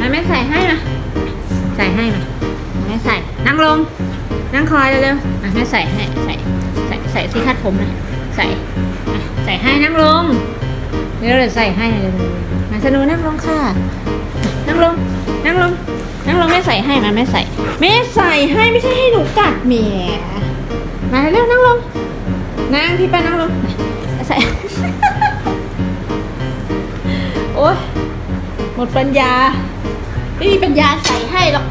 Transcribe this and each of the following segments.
มาแม่ใส่ให้มาใส่ให้มาแม่ใส่ นั่งลง นั่งคอยเร็วๆอะแม่ใส่ให้ใส่ใส่ใส่ที่คาดผมนะใส่ใส่ให้นั่งลงเดี๋ยวเราใส่ให้เร็วๆมาสนุนั่งลงค่ะ นั่งลง นั่งลง นั่งลงแม่ใส่ให้มาแม่ใส่แม่ใส่ให้ไม่ใช่ให้หนูกัดเมียมาเร็วนั่งลง นั่งพี่ป้านั่งลงใส่ หมดปัญญา ไม่มีปัญญาใส่ให้หรอก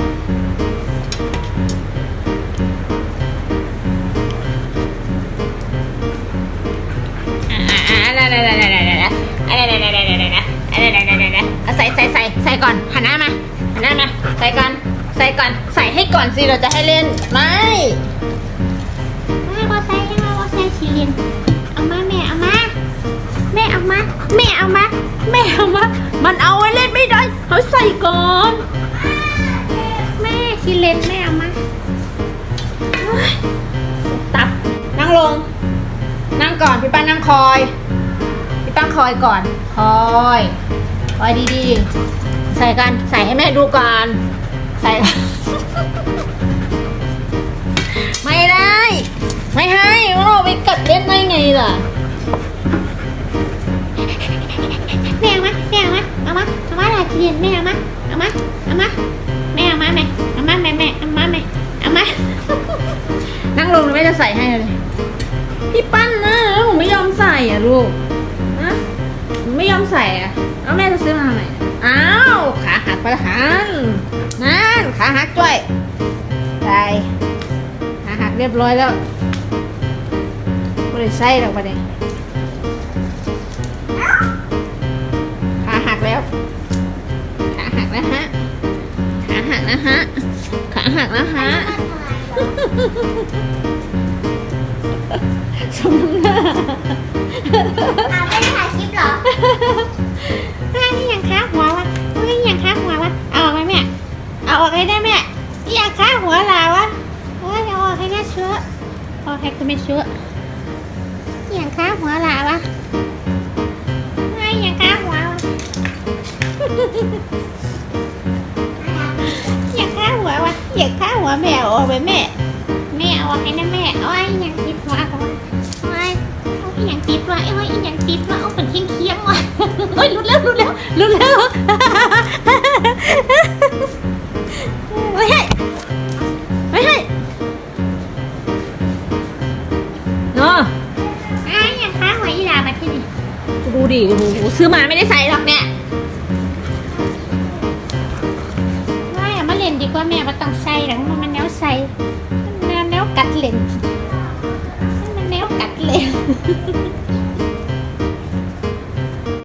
อะไรๆๆๆๆๆอะไรๆๆๆๆๆเอาใส่ใส่ใส่ใส่ก่อนหันหน้ามาหันหน้ามาใส่ก่อนใส่ก่อนใส่ให้ก่อนสิเราจะให้เล่นไม่ไม่ก็ใส่ยังไงก็ใส่ชิลินเอามาแม่เอามาแม่เอามาแม่เอามา มามันเอาไว้เล่นไม่ได้เขาใส่ก่อนแม่ชีเลนแม่เอามาตับนั่งลง นั่งก่อนพี่ป้านั่งคอย พี่ป้าคอยก่อน คอยคอยดีๆ ใส่กันใส่ให้แม่ดูก่อนใส่ ไม่ได้ ไม่ให้มันเอาไปกัดเล่นได้ไงล่ะ เอามาลาชีเลนแม่เอามาเอามาเอามาแม่เอามาแม่เอามาแม่แม่เอามาแม่เอามานั่งลงแล้วแม่จะใส่ให้เลยพี่ปั้นนะแล้วหนูไม่ยอมใส่อะลูกนะไม่ยอมใส่อะแล้วแม่จะซื้อมาทำไมอ้าวขาหักไปแล้วหันนั่นขาหักด้วยใส่ขาหักเรียบร้อยแล้วไม่ได้ใส่หรอกประเด็น นะฮะ ขาหักแล้วฮะสมน้ำหน้าเอาไม่ถ่ายคลิปเหรอแม่นี่ยังค้าหัววะนี่ยังค้าหัววะ เอาออกไหมแม่ เอาออกให้ได้แม่นี่ยังค้าหัวลาวะโอ้ยเอาออกให้ได้เชื้อเอาออกให้ก็ไม่เชื้อนี่ยังค้าหัวลาวะไม่ยังค้าหัววะ หัววะอยากฆ่าหัวแม่เอาออกไปแม่ แม่เอาออกให้นะแม่เอาไอ้ยังติดหัวเขาไอ้เอาไอ้ยังติดวะเอาไอ้ยังติดวะเอาเป็นเคียงเคียงๆวะเฮ้ยรุดแล้วรุดแล้วรุดแล้วไม่ให้ไม่ให้เนาะไอ้ยังฆ่าหัวอีหลามาที่นี่ดูดิโอ้โหซื้อมาไม่ได้ใส่หรอกเนี่ย ดีกว่าแม่มาต้องใส่หลังมันแนวใส่มันแนวกัดเล่นมันแนวกัดเล่น